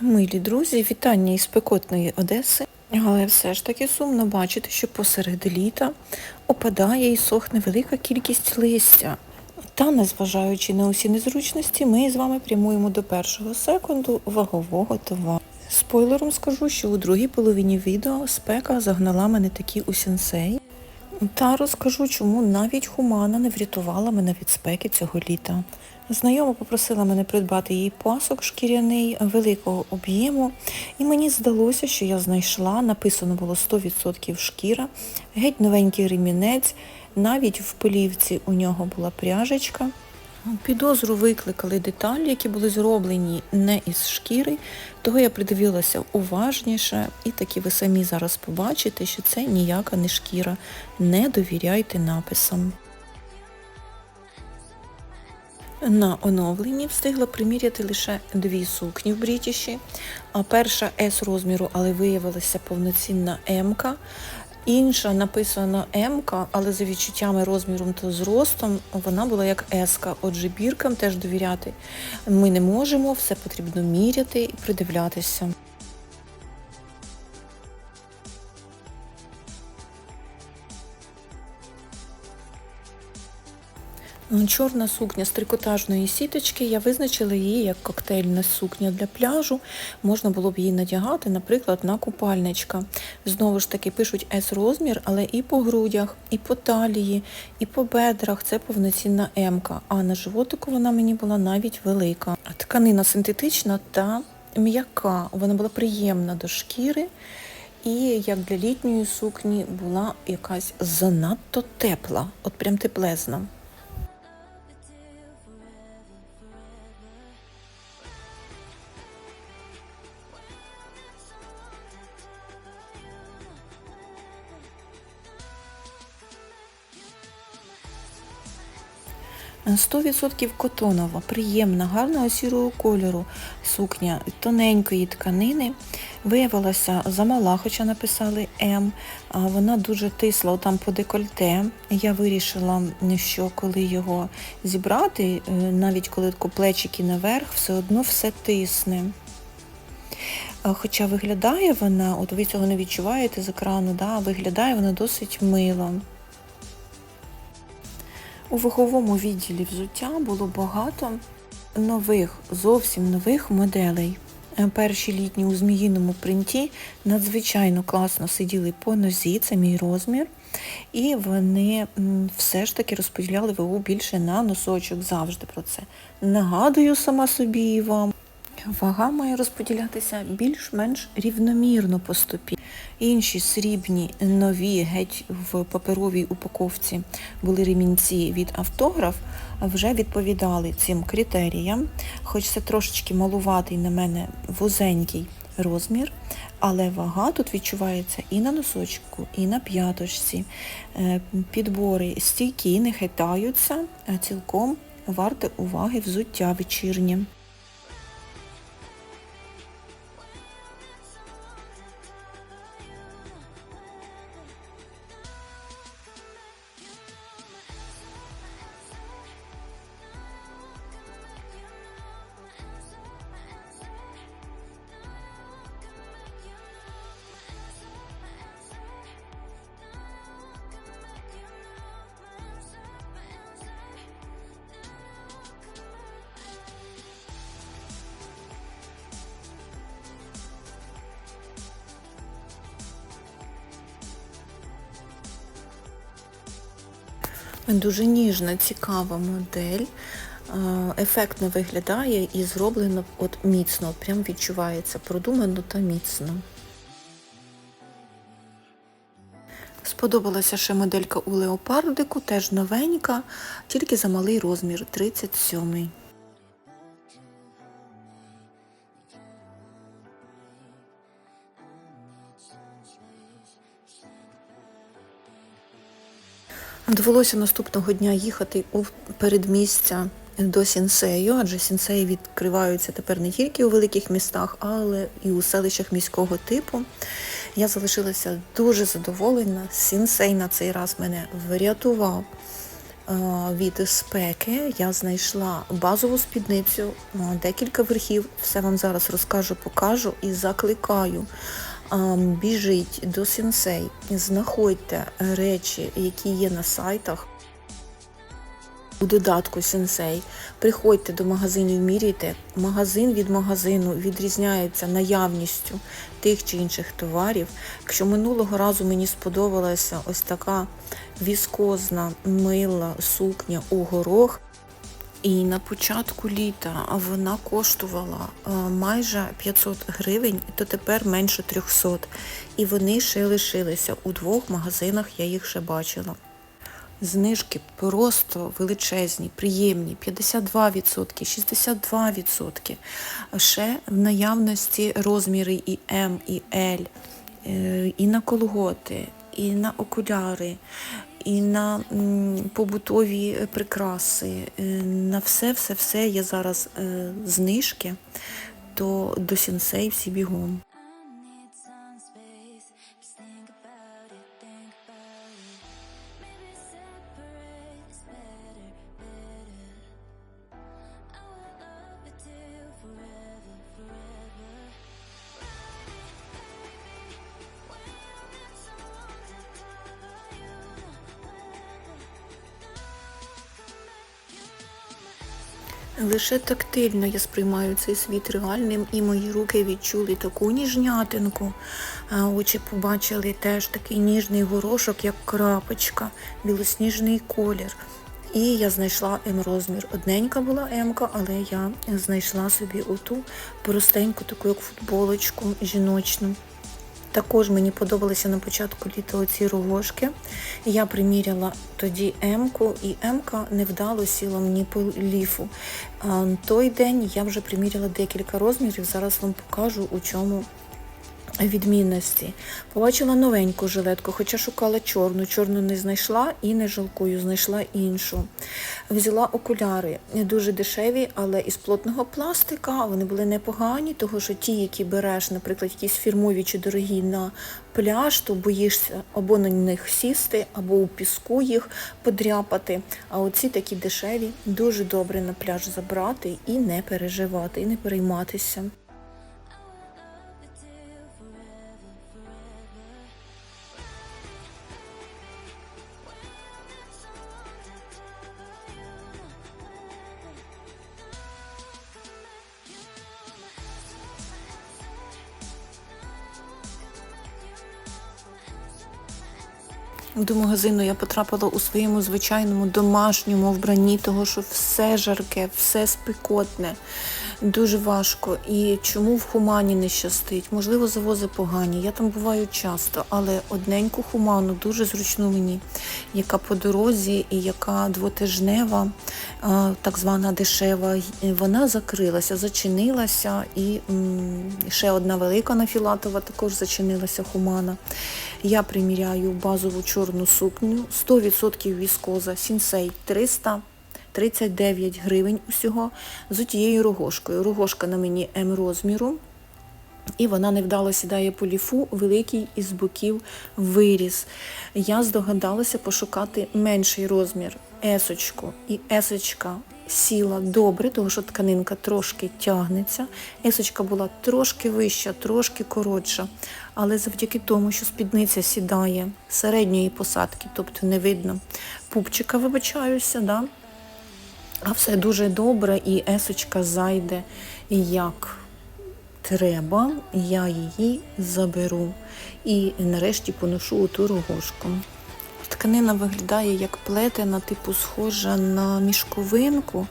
Милі друзі, вітання із спекотної Одеси. Але все ж таки сумно бачити, що посеред літа опадає і сохне велика кількість листя. Та, незважаючи на усі незручності, ми з вами прямуємо до першого секунду вагового товару. Спойлером скажу, що у другій половині відео спека загнала мене такі у сенсей. Та розкажу, чому навіть хумана не врятувала мене від спеки цього літа. Знайома попросила мене придбати їй пасок шкіряний великого об'єму, і мені здалося, що я знайшла, написано було 100% шкіра, геть новенький ремінець, навіть в полівці у нього була пряжечка. Підозру викликали деталі, які були зроблені не із шкіри, того я придивилася уважніше, і таки ви самі зараз побачите, що це ніяка не шкіра. Не довіряйте написам. На оновленні встигла приміряти лише дві сукні в Брітіші, а перша С розміру, але виявилася повноцінна М-ка. Інша написана М-ка, але за відчуттями розміром та зростом вона була як С-ка. Отже, біркам теж довіряти ми не можемо, все потрібно міряти і придивлятися. Чорна сукня з трикотажної сіточки, я визначила її як коктейльна сукня для пляжу. Можна було б її надягати, наприклад, на купальничка. Знову ж таки, пишуть С-розмір, але і по грудях, і по талії, і по бедрах це повноцінна М-ка, а на животику вона мені була навіть велика. Тканина синтетична та м'яка, вона була приємна до шкіри. І як для літньої сукні була якась занадто тепла, от прям теплезна. Сто відсотків котонова, приємна, гарного сірого кольору сукня тоненької тканини. Виявилася замала, хоча написали М, вона дуже тисла там по декольте. Я вирішила, що коли його зібрати, е, навіть коли плечики наверх, все одно все тисне. Хоча виглядає вона, от ви цього не відчуваєте з екрану, да, виглядає вона досить мило. У ваговому відділі взуття було багато нових, зовсім нових моделей. Перші літні у зміїному принті надзвичайно класно сиділи по нозі, це мій розмір. І вони все ж таки розподіляли вагу більше на носочок завжди про це. Нагадую сама собі і вам. Вага має розподілятися більш-менш рівномірно по стопі. Інші срібні, нові, геть в паперовій упаковці були ремінці від автограф, вже відповідали цим критеріям, хоч це трошечки малуватий на мене вузенький розмір, але вага тут відчувається і на носочку, і на п'яточці. Е, підбори стійкі, не хитаються, цілком варте уваги взуття вечірнє. Дуже ніжна, цікава модель. Ефектно виглядає і зроблено от міцно, прям відчувається продумано та міцно. Сподобалася ще моделька у леопардику, теж новенька, тільки за малий розмір 37 Довелося наступного дня їхати у передмістя до Сінсею, адже сінсеї відкриваються тепер не тільки у великих містах, але і у селищах міського типу. Я залишилася дуже задоволена. Сінсей на цей раз мене врятував від спеки я знайшла базову спідницю, декілька верхів. Все вам зараз розкажу, покажу і закликаю. а, Біжіть до сенсей, знаходьте речі, які є на сайтах. У додатку Сенсей. Приходьте до магазинів, міряйте. Магазин від магазину відрізняється наявністю тих чи інших товарів. Якщо минулого разу мені сподобалася ось така віскозна мила сукня у горох, і на початку літа вона коштувала е, майже 500 гривень, то тепер менше 300. І вони ще лишилися у двох магазинах, я їх ще бачила. Знижки просто величезні, приємні, 52%, 62%. Ще в наявності розміри і М, і Л, е, і на колготи, і на окуляри, і на побутові прикраси. Е, На все-все-все є зараз е, знижки, то до сенсей всі бігом. Лише тактильно я сприймаю цей світ реальним, і мої руки відчули таку ніжнятинку. А очі побачили теж такий ніжний горошок, як крапочка, білосніжний колір. І я знайшла М-розмір. Одненька була М-ка, але я знайшла собі оту простеньку, таку як футболочку жіночну. Також мені подобалися на початку літа оці рогошки. Я приміряла тоді М-ку, і М-ка невдало сіла мені по ліфу. А, той день я вже приміряла декілька розмірів, зараз вам покажу, у чому відмінності. Побачила новеньку жилетку, хоча шукала чорну. Чорну не знайшла і не жалкую, знайшла іншу. Взяла окуляри, дуже дешеві, але із плотного пластика. Вони були непогані, тому що ті, які береш, наприклад, якісь фірмові чи дорогі на пляж, то боїшся або на них сісти, або у піску їх подряпати. А оці такі дешеві, дуже добре на пляж забрати і не переживати, і не перейматися. До магазину я потрапила у своєму звичайному домашньому вбранні, того що все жарке, все спекотне, дуже важко. І чому в хумані не щастить? Можливо, завози погані. Я там буваю часто, але одненьку хуману, дуже зручну мені, яка по дорозі і яка двотижнева, так звана дешева, вона закрилася, зачинилася, і ще одна велика нафілатова також зачинилася хумана. Я приміряю базову чорну сукню, 100% віскоза, сінсей 300 39 гривень усього з тією рогошкою. Рогошка на мені М розміру. І вона невдало сідає по ліфу, великий із боків виріс. Я здогадалася пошукати менший розмір есочку. І есочка сіла добре, тому що тканинка трошки тягнеться. Есочка була трошки вища, трошки коротша. Але завдяки тому, що спідниця сідає середньої посадки, тобто не видно пупчика, вибачаюся, да? А все дуже добре, і есочка зайде як треба, я її заберу і нарешті поношу ту рогошку. Тканина виглядає як плетена, типу схожа на мішковинку,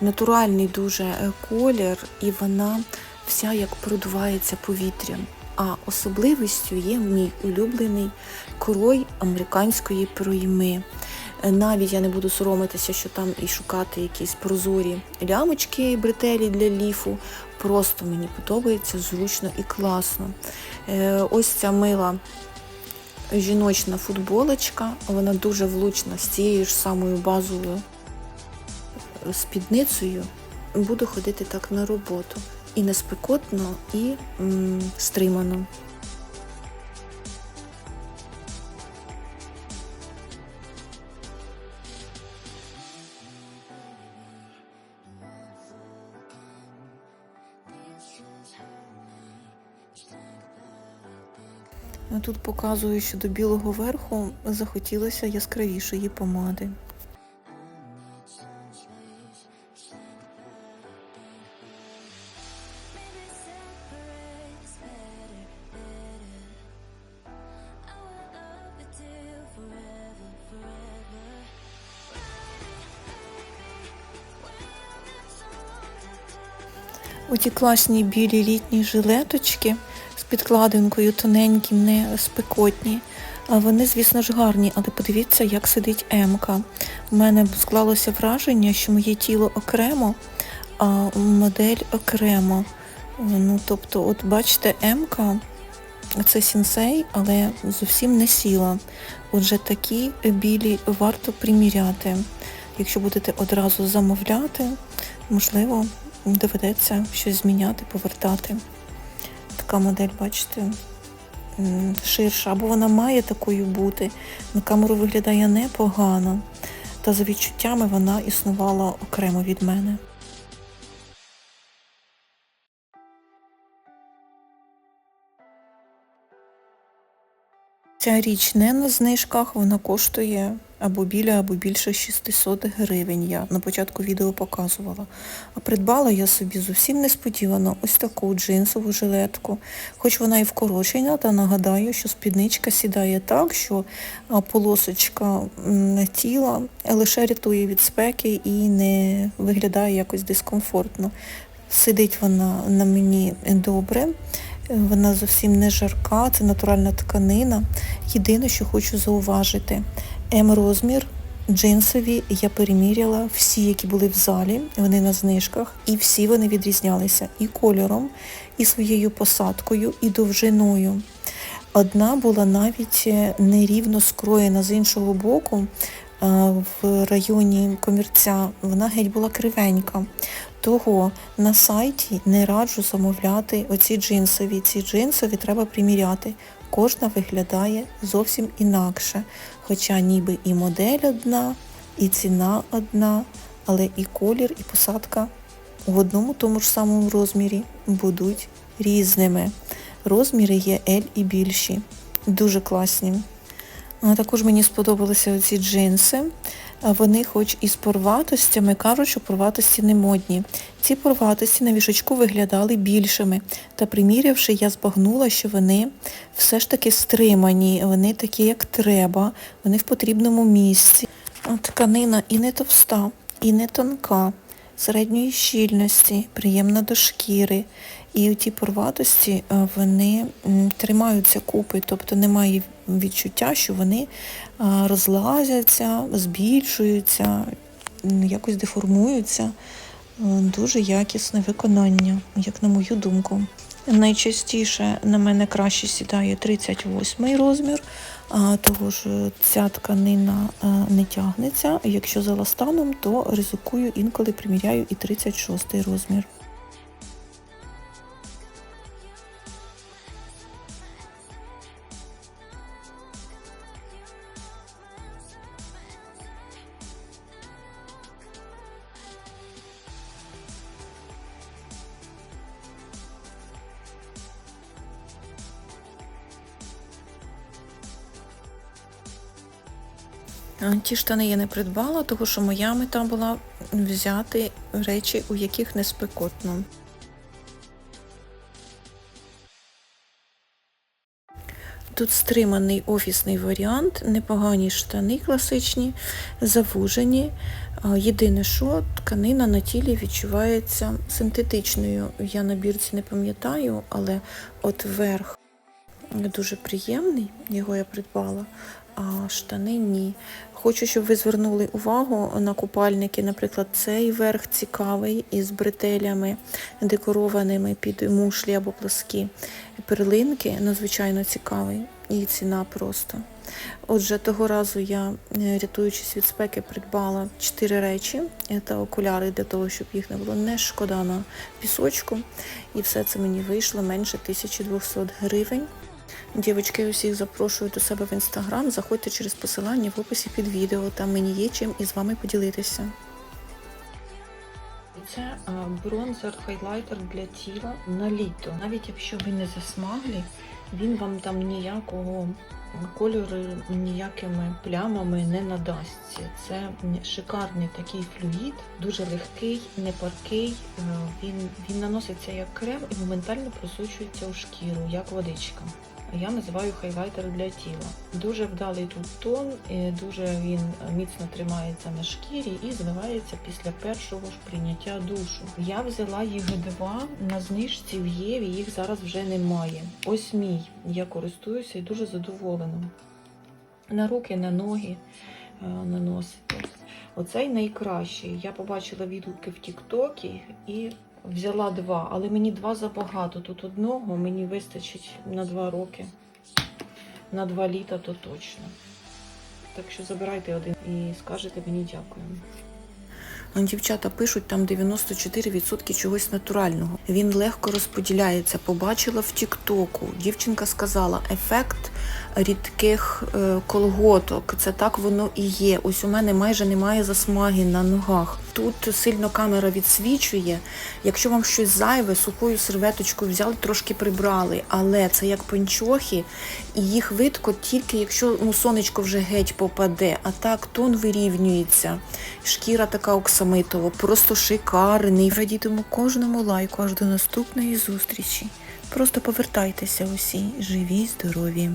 натуральний дуже е, колір, і вона вся як продувається повітрям. А особливістю є мій улюблений крой американської пройми. Навіть я не буду соромитися, що там і шукати якісь прозорі лямочки, бретелі для ліфу. Просто мені подобається зручно і класно. Е, Ось ця мила жіночна футболочка, вона дуже влучна з цією ж самою базовою спідницею. Буду ходити так на роботу. І не спекотно, і м, стримано. Тут показую, що до білого верху захотілося яскравішої помади. Оті класні білі літні жилеточки підкладинкою тоненьким, не спекотні. Вони, звісно ж, гарні, але подивіться, як сидить Емка. У мене склалося враження, що моє тіло окремо, а модель окремо. Ну, тобто, от бачите, Емка це сінсей, але зовсім не сіла. Отже, такі білі варто приміряти. Якщо будете одразу замовляти, можливо, доведеться щось зміняти, повертати. Така модель, бачите, ширша, або вона має такою бути. На камеру виглядає непогано, та за відчуттями вона існувала окремо від мене. Ця річ не на знижках, вона коштує або біля, або більше 600 гривень. Я на початку відео показувала. А придбала я собі зовсім несподівано ось таку джинсову жилетку. Хоч вона і вкорочена, та нагадаю, що спідничка сідає так, що полосочка тіла лише рятує від спеки і не виглядає якось дискомфортно. Сидить вона на мені добре. Вона зовсім не жарка, це натуральна тканина. Єдине, що хочу зауважити, М-розмір, джинсові я переміряла всі, які були в залі, вони на знижках, і всі вони відрізнялися і кольором, і своєю посадкою, і довжиною. Одна була навіть е, нерівно скроєна з іншого боку, в районі комірця, вона геть була кривенька. Того на сайті не раджу замовляти оці джинсові. Ці джинсові треба приміряти. Кожна виглядає зовсім інакше. Хоча ніби і модель одна, і ціна одна, але і колір, і посадка в одному тому ж самому розмірі будуть різними. Розміри є L і більші. Дуже класні. А також мені сподобалися ці джинси. Вони хоч і з порватостями, кажуть, що порватості не модні. Ці порватості на вішачку виглядали більшими. Та примірявши, я збагнула, що вони все ж таки стримані, вони такі, як треба, вони в потрібному місці. Тканина і не товста, і не тонка, середньої щільності, приємна до шкіри. І ті порватості вони тримаються купи, тобто немає відчуття, що вони розлазяться, збільшуються, якось деформуються. Е, Дуже якісне виконання, як на мою думку. Найчастіше на мене краще сідає 38 розмір, того ж е, ця тканина е, не тягнеться. Якщо за ластаном, то ризикую інколи приміряю і 36 розмір. Ті штани я не придбала, тому що моя мета була взяти речі, у яких не спекотно. Тут стриманий офісний варіант, непогані штани класичні, завужені. Єдине, що тканина на тілі відчувається синтетичною. Я на бірці не пам'ятаю, але от верх дуже приємний, його я придбала, а штани ні. Хочу, щоб ви звернули увагу на купальники. Наприклад, цей верх цікавий із бретелями декорованими під мушлі або пласкі. Перлинки надзвичайно цікавий і ціна просто. Отже, того разу я, е, рятуючись від спеки, придбала чотири речі та окуляри для того, щоб їх не було не шкода на пісочку. І все це мені вийшло менше 1200 гривень. Дівчатки, усіх запрошую до себе в інстаграм. Заходьте через посилання в описі під відео. Там мені є чим із вами поділитися. це бронзер хайлайтер для тіла на літо. Навіть якщо ви не засмаглі, він вам там ніякого кольору ніякими плямами не надасться. Це шикарний такий флюїд, дуже легкий, не паркий. Е, Він, він наноситься як крем і моментально просочується у шкіру, як водичка. Я називаю хайлайтер для тіла. Дуже вдалий тут тон, дуже він міцно тримається на шкірі і зливається після першого ж прийняття душу. Я взяла їх два на знижці в Єві, їх зараз вже немає. Ось мій. Я користуюся і дуже задоволена. На руки, на ноги е, наносити. Оцей найкращий. Я побачила відгуки в Тіктокі і взяла два, але мені два забагато. Тут одного мені вистачить на два роки. На два літа то точно. Так що забирайте один і скажете мені дякую. Дівчата пишуть там 94% чогось натурального. Він легко розподіляється. Побачила в Тіктоку. Дівчинка сказала, ефект рідких е, колготок. Це так воно і є. Ось у мене майже немає засмаги на ногах. Тут сильно камера відсвічує. Якщо вам щось зайве, сухою серветочкою взяли, трошки прибрали. Але це як панчохи, і їх видко тільки якщо ну, сонечко вже геть попаде. А так тон вирівнюється. Шкіра така оксамитова, просто шикарний. Радітиму кожному лайку аж до наступної зустрічі. Просто повертайтеся усі живі, здорові.